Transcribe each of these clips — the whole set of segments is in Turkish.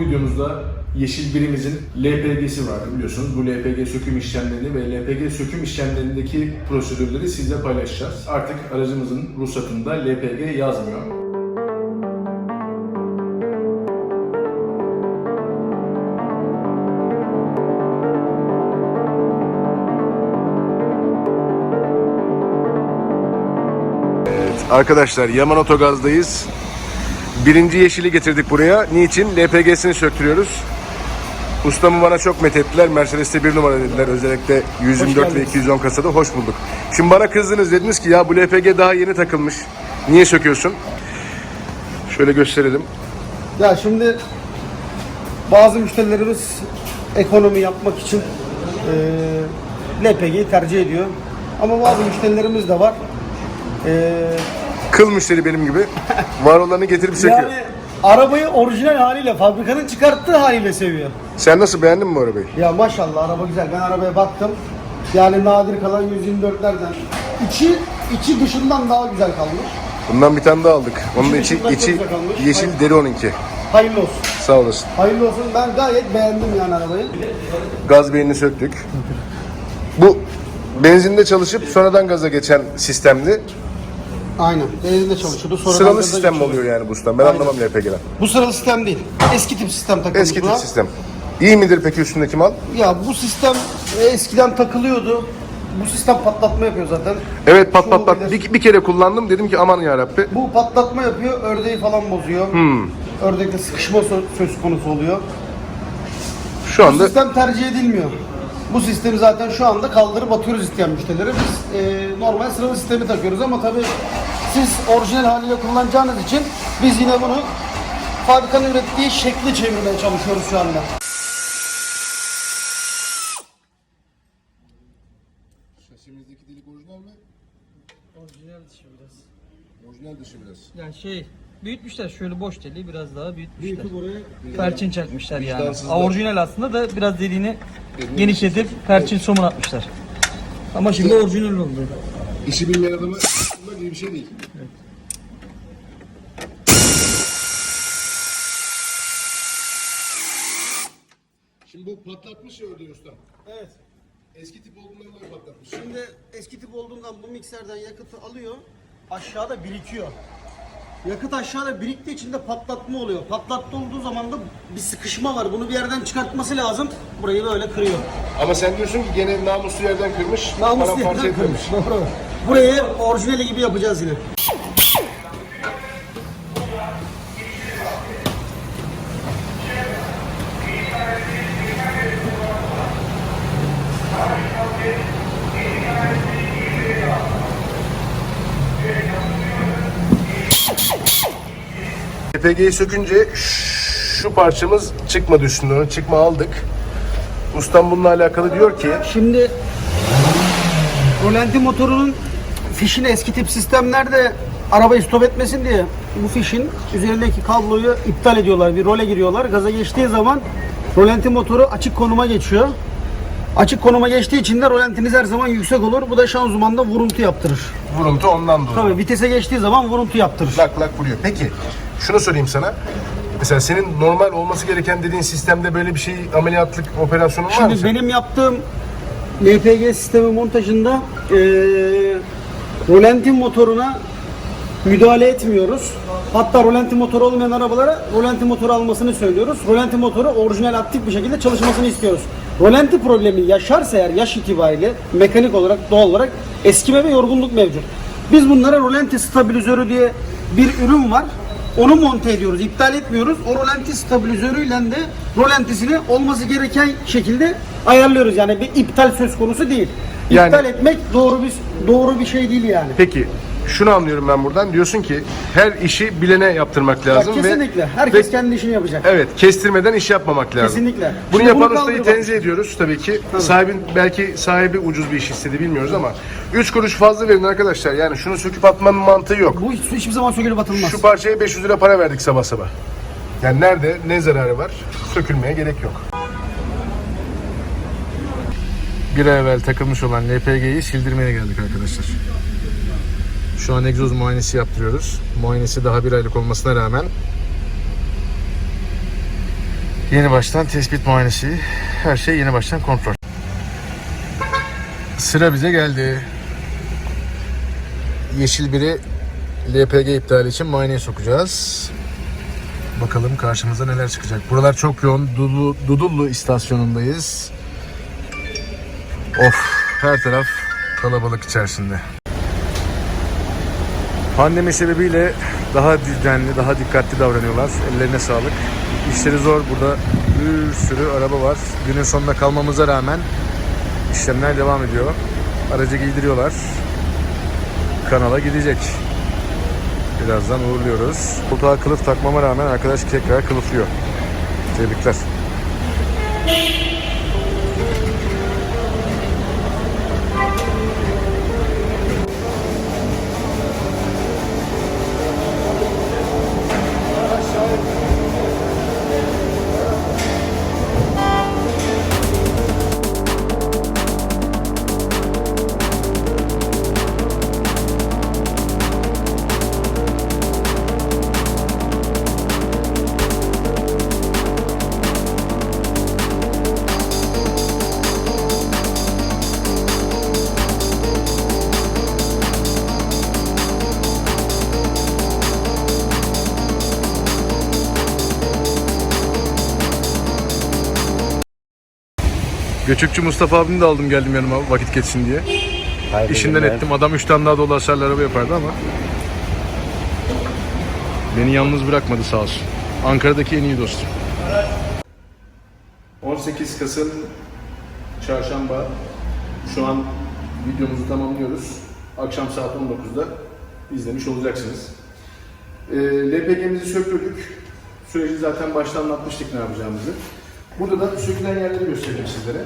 Bu videomuzda Yeşil Birimizin LPG'si vardı biliyorsunuz. Bu LPG söküm işlemlerini ve LPG söküm işlemlerindeki prosedürleri sizle paylaşacağız. Artık aracımızın ruhsatında LPG yazmıyor. Arkadaşlar Yaman Otogaz'dayız. Birinci yeşili getirdik buraya. Niçin? LPG'sini söktürüyoruz. Ustamı bana çok methettiler. Mercedes'te bir numara dediler. Özellikle 124 ve 210 kasada. Hoş bulduk. Şimdi bana kızdınız. Dediniz ki ya bu LPG daha yeni takılmış. Niye söküyorsun? Şöyle gösterelim. Ya şimdi bazı müşterilerimiz ekonomi yapmak için eee LPG'yi tercih ediyor. Ama bazı müşterilerimiz de var. Eee, Kıl müşteri benim gibi. Var olanı getirip söküyor. yani arabayı orijinal haliyle, fabrikanın çıkarttığı haliyle seviyor. Sen nasıl beğendin mi bu arabayı? Ya maşallah araba güzel. Ben arabaya baktım. Yani nadir kalan 124'lerden içi içi dışından daha güzel kalmış. Bundan bir tane daha aldık. Onun İçi içi, dışından içi çok güzel kalmış. yeşil Hayır. deri onunki. Hayırlı olsun. Sağ olasın. Hayırlı olsun. Ben gayet beğendim yani arabayı. Gaz beynini söktük. Bu benzinde çalışıp sonradan gaza geçen sistemdi. Aynen. Benzinle çalışıyordu. Sonra Sıralı sistem mi oluyor yani bu ustam? Ben Aynen. anlamam LPG'den. Bu sıralı sistem değil. Eski tip sistem takılmış Eski tip buna. sistem. İyi midir peki üstündeki mal? Ya bu sistem e, eskiden takılıyordu. Bu sistem patlatma yapıyor zaten. Evet pat pat pat. Bir, bir kere kullandım dedim ki aman ya Rabbi. Bu patlatma yapıyor, ördeği falan bozuyor. Hmm. Ördekte sıkışma sö- söz konusu oluyor. Şu Bu anda sistem tercih edilmiyor. Bu sistemi zaten şu anda kaldırıp atıyoruz isteyen müşterilere. Biz e, normal sıralı sistemi takıyoruz ama tabii siz orijinal haliyle kullanacağınız için biz yine bunu fabrikanın ürettiği şekli çevirmeye çalışıyoruz şu anda. Şasimizdeki delik orijinal mi? Orijinal dışı biraz. Orijinal dışı biraz. Yani şey büyütmüşler şöyle boş deliği biraz daha büyütmüşler. Perçin çakmışlar yani. Vicdansızlar. Orijinal aslında da biraz deliğini genişletip perçin somun atmışlar. Ama şimdi orijinal oldu. İşi bilmeyen adamı aslında iyi bir şey değil. Şimdi bu patlatmış ya ördeği ustam. Evet. Eski tip olduğundan dolayı patlatmış. Şimdi eski tip olduğundan bu mikserden yakıtı alıyor, aşağıda birikiyor. Yakıt aşağıda biriktiği için de patlatma oluyor. Patlatma olduğu zaman da bir sıkışma var. Bunu bir yerden çıkartması lazım. Burayı böyle kırıyor. Ama sen diyorsun ki gene namuslu yerden kırmış, Namus paramparça yerden kırmış. Doğru. Burayı orijinali gibi yapacağız yine. LPG'yi sökünce şu parçamız çıkmadı üstünden, çıkma aldık. Ustam bununla alakalı diyor ki Şimdi rolanti motorunun fişini eski tip sistemlerde arabayı stop etmesin diye bu fişin üzerindeki kabloyu iptal ediyorlar. Bir role giriyorlar. Gaza geçtiği zaman rolanti motoru açık konuma geçiyor. Açık konuma geçtiği için de rolantiniz her zaman yüksek olur. Bu da şanzımanda vuruntu yaptırır. vuruntu ondan dolayı. Tabii vitese geçtiği zaman vuruntu yaptırır. Lak lak vuruyor. Peki şunu sorayım sana. Mesela senin normal olması gereken dediğin sistemde böyle bir şey ameliyatlık operasyonun var mı? Şimdi senin? benim yaptığım LPG sistemi montajında eee rolanti motoruna müdahale etmiyoruz. Hatta rolanti motoru olmayan arabalara rolanti motoru almasını söylüyoruz. Rolanti motoru orijinal aktif bir şekilde çalışmasını istiyoruz. Rolanti problemi yaşarsa eğer yaş itibariyle mekanik olarak doğal olarak eskime ve yorgunluk mevcut. Biz bunlara rolanti stabilizörü diye bir ürün var. Onu monte ediyoruz, iptal etmiyoruz. O rolanti stabilizörüyle de rolantisini olması gereken şekilde ayarlıyoruz. Yani bir iptal söz konusu değil. Yani- İptal etmek doğru bir doğru bir şey değil yani. Peki şunu anlıyorum ben buradan. Diyorsun ki her işi bilene yaptırmak Ya lazım kesinlikle. ve Herkes ve- kendi işini yapacak. Evet, kestirmeden iş yapmamak lazım. Kesinlikle. Bunu Şimdi yapan bunu ustayı tenzih ediyoruz tabii ki. Sahibin belki sahibi ucuz bir iş istedi bilmiyoruz ama 3 kuruş fazla verin arkadaşlar. Yani şunu söküp atmanın mantığı yok. Bu hiç- hiçbir zaman sökülüp atılmaz. Şu parçaya 500 lira para verdik sabah sabah. Yani nerede ne zararı var? Sökülmeye gerek yok. Bir ay evvel takılmış olan LPG'yi sildirmeye geldik arkadaşlar. Şu an egzoz muayenesi yaptırıyoruz. Muayenesi daha bir aylık olmasına rağmen Yeni baştan tespit muayenesi. Her şey yeni baştan kontrol. Sıra bize geldi. Yeşil biri LPG iptali için muayeneye sokacağız. Bakalım karşımıza neler çıkacak. Buralar çok yoğun. Dudullu, Dudullu istasyonundayız. Of her taraf kalabalık içerisinde. Pandemi sebebiyle daha düzenli, daha dikkatli davranıyorlar. Ellerine sağlık. İşleri zor. Burada bir sürü araba var. Günün sonuna kalmamıza rağmen işlemler devam ediyor. Aracı giydiriyorlar. Kanala gidecek. Birazdan uğurluyoruz. Koltuğa kılıf takmama rağmen arkadaş tekrar kılıflıyor. Tebrikler. Göçükçü Mustafa abimi de aldım geldim yanıma vakit geçsin diye. İşinden ettim. Adam 3 tane daha dolu hasarlı araba yapardı ama beni yalnız bırakmadı sağ olsun. Ankara'daki en iyi dostum. 18 Kasım Çarşamba. Şu an videomuzu tamamlıyoruz. Akşam saat 19'da izlemiş olacaksınız. Ee, LPG'mizi söktürdük. Süreci zaten baştan anlatmıştık ne yapacağımızı. Burada da sökülen yerleri göstereyim sizlere.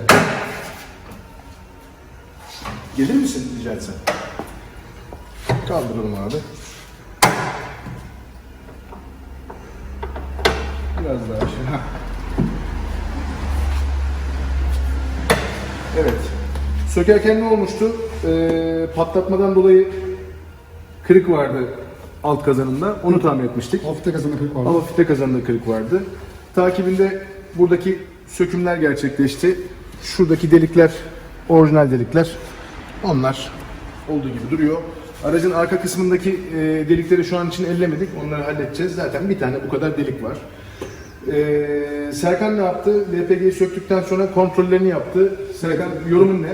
Gelir misin rica etsem? Kaldıralım abi. Biraz daha heh. Evet. Sökerken ne olmuştu? Ee, patlatmadan dolayı kırık vardı alt kazanında. Onu tamir etmiştik. Hafifte kazanı kırık vardı. Ama fite kazanında kırık vardı. Takibinde buradaki sökümler gerçekleşti. Şuradaki delikler orijinal delikler. Onlar olduğu gibi duruyor. Aracın arka kısmındaki e, delikleri şu an için ellemedik. Onları halledeceğiz. Zaten bir tane bu kadar delik var. E, Serkan ne yaptı? LPG'yi söktükten sonra kontrollerini yaptı. Serkan yorumun ne?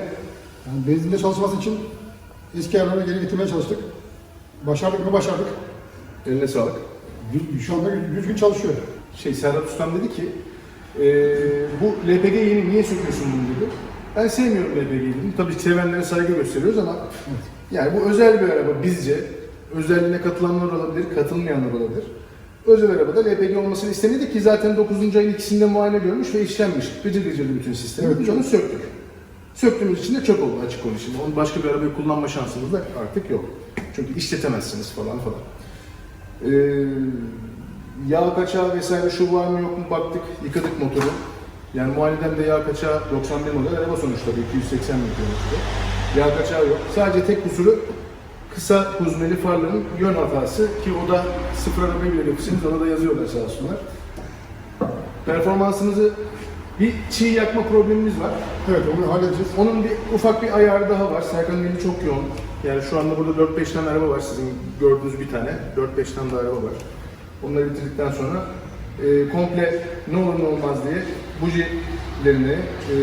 Yani benzinde çalışması için eski ayarlarına geri getirmeye çalıştık. Başardık mı başardık. Eline sağlık. Düz- Şu anda düzgün çalışıyor. şey Serhat Ustam dedi ki e, bu LPG yeni niye söküyorsun bunu dedi. Ben sevmiyorum LPG'yi dedim. Tabii sevenlere saygı gösteriyoruz ama yani bu özel bir araba bizce. Özelliğine katılanlar olabilir, katılmayanlar olabilir. Özel arabada LPG olmasını istemedik ki zaten 9. ayın ikisinde muayene görmüş ve işlenmiş. Gıcır gıcırdı bütün sistemi. Evet. Biz onu söktük. Söktüğümüz için de çöp oldu açık konuşayım. Onun başka bir arabayı kullanma şansımız da artık yok. Çünkü işletemezsiniz falan falan. Ee, yağ kaçağı vesaire şu var mı yok mu baktık, yıkadık motoru. Yani muayeneden de yağ kaçağı 91 model araba sonuçta bu 280 bin kilometre. Yağ kaçağı yok. Sadece tek kusuru kısa huzmeli farların yön hatası ki o da sıfır arabayı bile götürseniz ona da yazıyorlar sağ olsunlar. Performansınızı bir çiğ yakma problemimiz var. Evet onu halledeceğiz. Onun bir ufak bir ayarı daha var. Serkan'ın eli çok yoğun. Yani şu anda burada 4-5 tane araba var sizin gördüğünüz bir tane. 4-5 tane de araba var. Onları bitirdikten sonra e, komple ne olur ne olmaz diye bujilerini, e,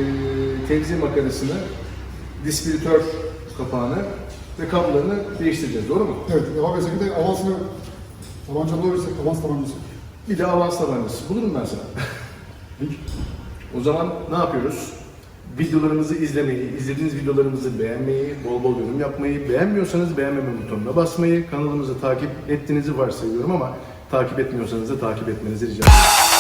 tevzi makarasını, dispiritör kapağını ve kablolarını değiştireceğiz. Doğru mu? Evet devam etsek de avansını tabanca bulabilirsek avans tabancası. Bir de avans tabancası. Bulurum ben sana. O zaman ne yapıyoruz? Videolarımızı izlemeyi, izlediğiniz videolarımızı beğenmeyi, bol bol yorum yapmayı, beğenmiyorsanız beğenmeme butonuna basmayı, kanalımızı takip ettiğinizi varsayıyorum ama takip etmiyorsanız da takip etmenizi rica ediyorum.